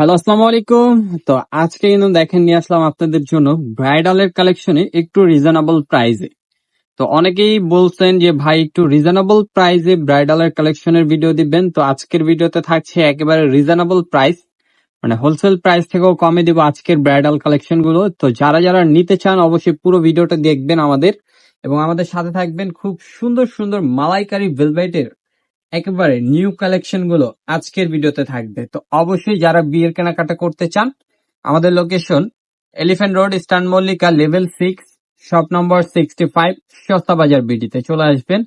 Hello, আসসালামু আলাইকুম। তো আজকে কিন্তু দেখেন, নিয়ে আসলাম আপনাদের জন্য ব্রাইডালের কালেকশনে একটু রিজনেবল প্রাইসে তো অনেকেই বলছেন যে, ভাই, একটু রিজনেবল প্রাইসে ব্রাইডালের কালেকশনের ভিডিও দিবেন। তো আজকের ভিডিওতে থাকছে একেবারে রিজনেবল প্রাইস মানে হোলসেল প্রাইস থেকেও কমে দিব আজকের ব্রাইডাল কালেকশনগুলো তো যারা যারা নিতে চান, অবশ্যই পুরো ভিডিওটা দেখবেন আমাদের। এবং আমাদের সাথে থাকবেন খুব সুন্দর সুন্দর মালাইকারি ভেলভেটের একেবারে নিউ কালেকশনগুলো আজকের ভিডিওতে থাকবে। তো অবশ্যই যারা বিয়ের কেনাকাটা করতে চান, আমাদের location elephant road eastern Mallika level six shop number sixty five সস্তা বাজার বিডিতে চলে আসবেন।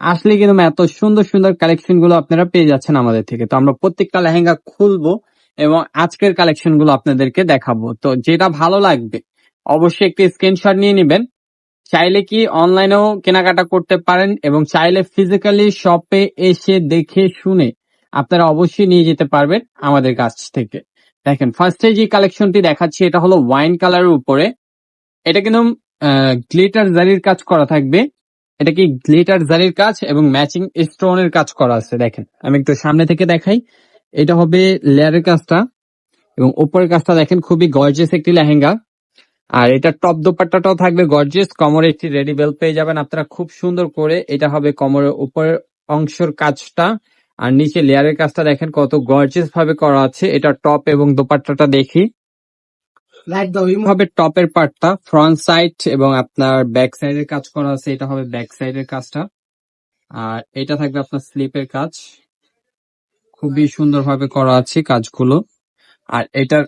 আসলে কিন্তু এত সুন্দর সুন্দর কালেকশনগুলো আপনারা পেয়ে যাচ্ছেন আমাদের থেকে। তো আমরা প্রত্যেকটা লেহেঙ্গা খুলবো এবং আজকের কালেকশনগুলো আপনাদেরকে দেখাবো। তো যেটা ভালো লাগবে, অবশ্যই একটি স্ক্রিনশট নিয়ে নেবেন। চাইলে কি অনলাইনেও কেনাকাটা করতে পারেন এবং চাইলে ফিজিক্যালি শপে এসে দেখে শুনে আপনারা অবশ্যই নিয়ে যেতে পারবেন আমাদের কাছ থেকে। দেখেন ফার্স্টে যে কালেকশনটি দেখাচ্ছি, এটা হলো ওয়াইন কালারের উপরে। এটা কিন্তু গ্লিটার জারির কাজ করা থাকবে। এটা কি গ্লিটার জারির কাজ এবং ম্যাচিং স্টোনের কাজ করা আছে, দেখেন। আমি একটু সামনে থেকে দেখাই। এটা হবে লেয়ারের কাজটা এবং উপরের কাজটা দেখেন, খুবই গর্জেস একটি লেহেঙ্গা। আর এটা টপ দোপাট্টাটাও থাকবে গর্জিয়াস কোমরে একটি রেডি বেল পেয়ে যাবেন। আপনারা খুব সুন্দর করে এটা হবে কোমরের উপরের অংশের কাজটা। আর নিচে লেয়ারের কাজটা দেখেন কত গর্জিয়াস ভাবে করা আছে। এটা টপ এবং দোপাট্টাটা দেখি। হবে টপের পার্টটা ফ্রন্ট সাইড এবং আপনার ব্যাক সাইডের কাজ করা আছে। এটা হবে ব্যাক সাইডের কাজটা। আর এটা থাকবে আপনার স্লিপের কাজ। খুবই সুন্দরভাবে করা আছে কাজগুলো। আর এটার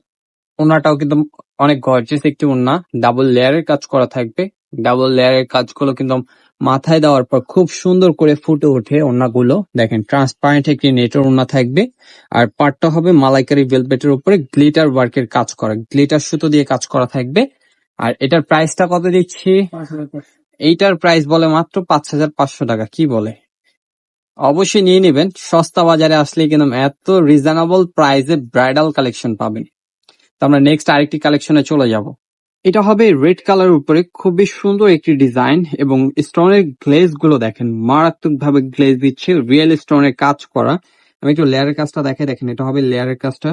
ওনাটাও কিন্তু অনেক গর্জিয়াস একটি ওনা ডাবল লেয়ারের কাজ করা থাকবে। ডাবল লেয়ারের কাজগুলো কিন্তু মাথায় দেওয়ার পর খুব সুন্দর করে ফুটে ওঠে ওনাগুলো দেখেন ট্রান্সপারেন্ট একটি নেটের ওনা থাকবে। আর পার্টটা হবে মালাইকারি ভেলভেটের উপরে গ্লিটার ওয়ার্কের কাজ করা। গ্লিটার সুতো দিয়ে কাজ করা থাকবে। আর এটার প্রাইসটা কত দিচ্ছি? এইটার প্রাইস বলে মাত্র পাঁচ হাজার পাঁচশো টাকা। কি বলে? অবশ্যই নিয়ে নেবেন। সস্তা বাজারে আসলে কিন্তু এত রিজনেবল প্রাইসে ব্রাইডাল কালেকশন পাবেন। তো আমরা নেক্সট আরেকটি কালেকশনে চলে যাব। এটা হবে রেড কালার উপরে খুবই সুন্দর একটি ডিজাইন এবং স্টোনের গ্লেজগুলো দেখেন মারাত্মক ভাবে গ্লেজ দিচ্ছে রিয়েল স্টোনের কাজ করা। আমি একটু লেয়ারের কাজটা দেখে দেখেন এটা হবে লেয়ারের কাজটা।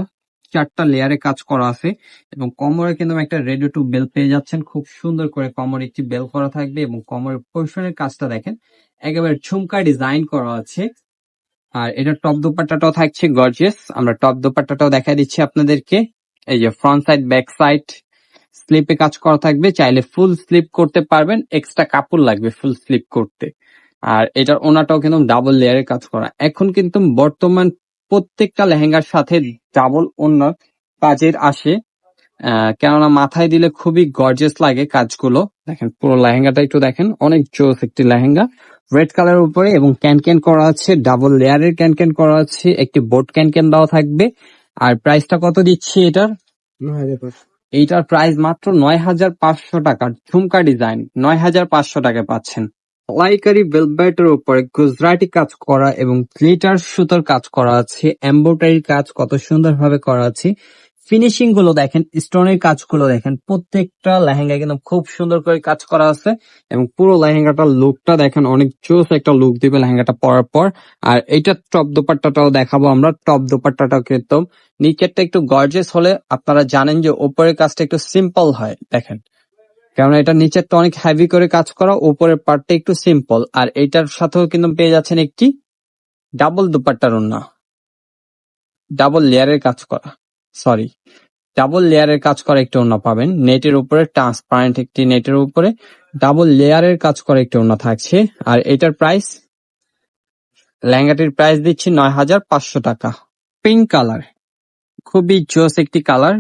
চারটা লেয়ারে কাজ করা আছে এবং কোমরে কিন্তু একটা রেডি টু বেল পেয়ে যাচ্ছেন। খুব সুন্দর করে কোমরে একটি বেল করা থাকবে এবং কোমরের পোর্শনের কাজটা দেখেন, একেবারে ঝুমকা ডিজাইন করা আছে। আর এটা টপ দোপাট্টাটাও থাকছে গর্জিয়াস আমরা টপ দোপাট্টাটাও দেখা দিচ্ছি আপনাদেরকে। এই যে ফ্রন্ট সাইড ব্যাক সাইড স্লিপে কাজ করা থাকবে। চাইলে ফুল স্লিপ করতে পারবেন। এক্সট্রা কাপড় লাগবে ফুল স্লিপ করতে। আর এটার ওনাটাও কিন্তু ডাবল লেয়ারের কাজ করা। এখন কিন্তু বর্তমান প্রত্যেকটা লেহেঙ্গার সাথে ডাবল ওনার কাজের আসে। কেননা মাথায় দিলে খুবই গর্জেস লাগে কাজগুলো। দেখেন, পুরো লেহেঙ্গাটা একটু দেখেন। অনেক জোস একটি লেহেঙ্গা। রেড কালার উপরে এবং ক্যান ক্যান করা আছে। ডাবল লেয়ারের ক্যান ক্যান করা আছে। একটি বোর্ড ক্যান ক্যান দেওয়া থাকবে। আর প্রাইসটা কত দিচ্ছি এটার? এইটার প্রাইস মাত্র নয় হাজার পাঁচশো টাকার ঝুমকা ডিজাইন নয় হাজার পাঁচশো টাকা পাচ্ছেন। লাইকারি ভেলভেটের উপরে গুজরাটি কাজ করা এবং গ্লিটার সুতোর কাজ করা আছে। এম্ব্রয়ডারি কাজ কত সুন্দরভাবে করা আছে। ফিনিশিংগুলো দেখেন স্টোনের কাজগুলো দেখেন, প্রত্যেকটা লেহেঙ্গা কিন্তু খুব সুন্দর করে কাজ করা আছে এবং পুরো লেহেঙ্গাটার লুকটা দেখেন, অনেক জোস একটা লুক দিবে লেহেঙ্গাটা পরার পর। আর এইটা টপ দোপাট্টাটাও দেখাবো আমরা টপ দোপাট্টাটাও কিন্তু। নিচেরটা একটু গর্জেস হলে আপনারা জানেন যে উপরের কাজটা একটু সিম্পল হয়, দেখেন। কারণ এটা নিচেরটা অনেক হেভি করে কাজ করা উপরের পার্টটা একটু সিম্পল আর এইটার সাথেও কিন্তু পেয়ে যাচ্ছেন একটি ডাবল দুপাট্টার ওন্না ডাবল লেয়ারের কাজ করা। সরি ডাবল লেয়ারের কাজ করা একটি ওন্না পাবেন। নেটের উপরে ট্রান্সপারেন্ট একটি নেটের উপরে ডাবল লেয়ারের কাজ করা একটি ওন্না থাকছে। আর এটার প্রাইস লেহেঙ্গাটির প্রাইস দিচ্ছি নয় হাজার পাঁচশো টাকা। পিঙ্ক কালার খুবই জোস একটি কালার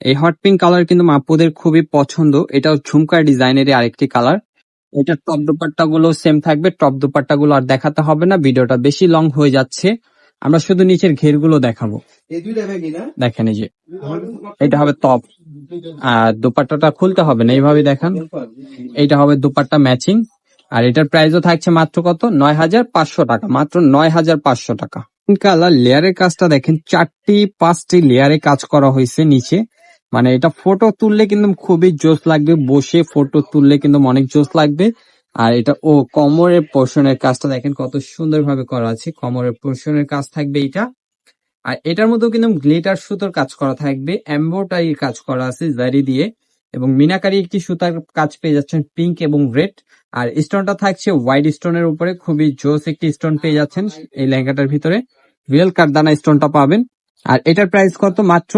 এই হট পিঙ্ক কালার কিন্তু মাপুদের খুবই পছন্দ। এটাও ঝুমকা ডিজাইনেরই আরেকটি কালার এটা টপ দোপাট্টা গুলো সেম থাকবে। টপ দোপাট্টা গুলো আর দেখাতে হবে না। ভিডিওটা বেশি লং হয়ে যাচ্ছে। আমরা শুধু নিচের ঘেরগুলো দেখাবো। দেখেন এই যে এটা হবে টপ আর দোপাট্টাটা খুলতে হবে না এইভাবে দেখান। এইটা হবে দুপাট্টা ম্যাচিং আর এটার প্রাইসও থাকছে মাত্র কত? নয় হাজার পাঁচশো টাকা মাত্র নয় হাজার পাঁচশো টাকা। কালার লেয়ারের কাজটা দেখেন চারটি পাঁচটি লেয়ারে কাজ করা হয়েছে নিচে। মানে এটা ফটো তুললে কিন্তু খুবই জোস লাগবে বসে ফটো তুললে কিন্তু অনেক জোস লাগবে। আর এটা ও কোমরের পোর্শনের কাজটা দেখেন কত সুন্দরভাবে করা আছে কোমরের পোর্শনের কাজ থাকবে এটা আর এটার মধ্যেও কিন্তু গ্লিটার সুতোর কাজ করা থাকবে এম্বোটারি কাজ করা আছে জারি দিয়ে, এবং মিনাকারি একটি সুতার কাজ পেয়ে যাচ্ছেন পিঙ্ক এবং রেড, আর স্টোনটা থাকছে হোয়াইট স্টোনের উপরে, খুবই জোস একটি স্টোন পেয়ে যাচ্ছেন এই লেহেঙ্গাটার ভিতরে। রিয়েল কারদানা স্টোনটা পাবেন, আর এটার প্রাইস কত? মাত্র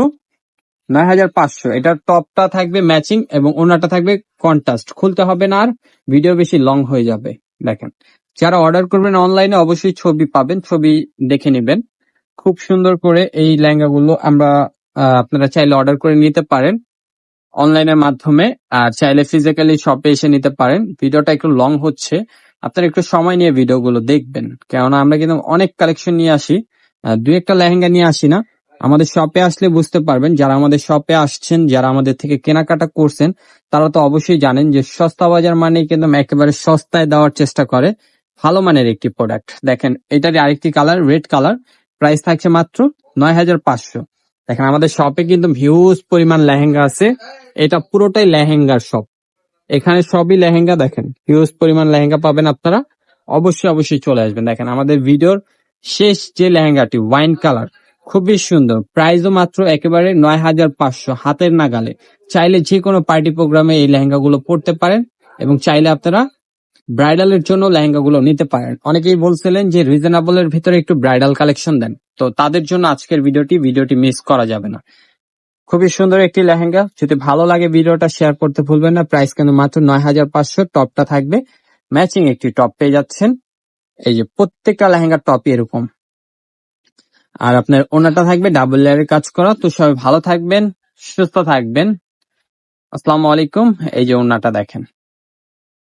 নয় হাজার পাঁচশো। এটার টপটা থাকবে ম্যাচিং এবং ওনাটা থাকবে কন্ট্রাস্ট। খুলতে হবে না আর, ভিডিও বেশি লং হয়ে যাবে, দেখেন। যারা অর্ডার করবেন অনলাইনে অবশ্যই ছবি পাবেন, ছবি দেখে নেবেন। খুব সুন্দর করে এই লেহেঙ্গাগুলো আমরা আপনারা চাইলে অর্ডার করে নিতে পারেন। অনলাইনের মাধ্যমে, আর চাইলে ফিজিক্যালি শপে এসে নিতে পারেন। ভিডিওটা একটু লং হচ্ছে। আপনারা একটু সময় নিয়ে ভিডিওগুলো দেখবেন। কেননা আমরা কিন্তু অনেক কালেকশন নিয়ে আসি। দুই একটা লেহেঙ্গা নিয়ে আসি না। আমাদের শপে আসলে বুঝতে পারবেন, যারা আমাদের শপে আসছেন, যারা আমাদের থেকে কেনাকাটা করছেন, তারা তো অবশ্যই জানেন যে সস্তা বাজার মানে কিন্তু একেবারে সস্তায় দেওয়ার চেষ্টা করে। ভালো মানের একটি প্রোডাক্ট দেখেন এটার আরেকটি কালার রেড কালার প্রাইস থাকছে মাত্র নয় হাজার পাঁচশো। দেখেন, আমাদের শপে কিন্তু হিউজ পরিমাণ লেহেঙ্গা আছে। এটা পুরোটাই লেহেঙ্গার শপ এখানে সবই লেহেঙ্গা দেখেন। হিউজ পরিমাণ লেহেঙ্গা পাবেন আপনারা। অবশ্যই অবশ্যই চলে আসবেন। দেখেন, আমাদের ভিডিওর শেষ যে লেহেঙ্গাটি ওয়াইন কালার খুবই সুন্দর। প্রাইসও মাত্র একেবারে নয় হাজার পাঁচশো হাতের নাগালে। চাইলে যে কোনো পার্টি প্রোগ্রামে এই লেহেঙ্গাগুলো পরতে পারেন এবং চাইলে আপনারা ব্রাইডালের জন্য লেহেঙ্গাগুলো নিতে পারেন। অনেকেই বলছিলেন যে রিজনেবলের ভিতরে একটু ব্রাইডাল কালেকশন দেন। তো তাদের জন্য আজকের ভিডিওটি ভিডিওটি মিস করা যাবে না। খুবই সুন্দর একটি লেহেঙ্গা। যদি ভালো লাগে ভিডিওটা শেয়ার করতে ভুলবেন না। প্রাইস কিন্তু মাত্র নয় হাজার পাঁচশো। টপটা থাকবে। ম্যাচিং একটি টপ পেয়ে যাচ্ছেন। এই যে প্রত্যেকটা লেহেঙ্গার টপই এরকম। আর আপনার ওনাটা থাকবে, ডাবল লেয়ারের কাজ করা। তো সবাই ভালো থাকবেন, সুস্থ থাকবেন। আসসালামু আলাইকুম। এই যে ওনাটা দেখেন।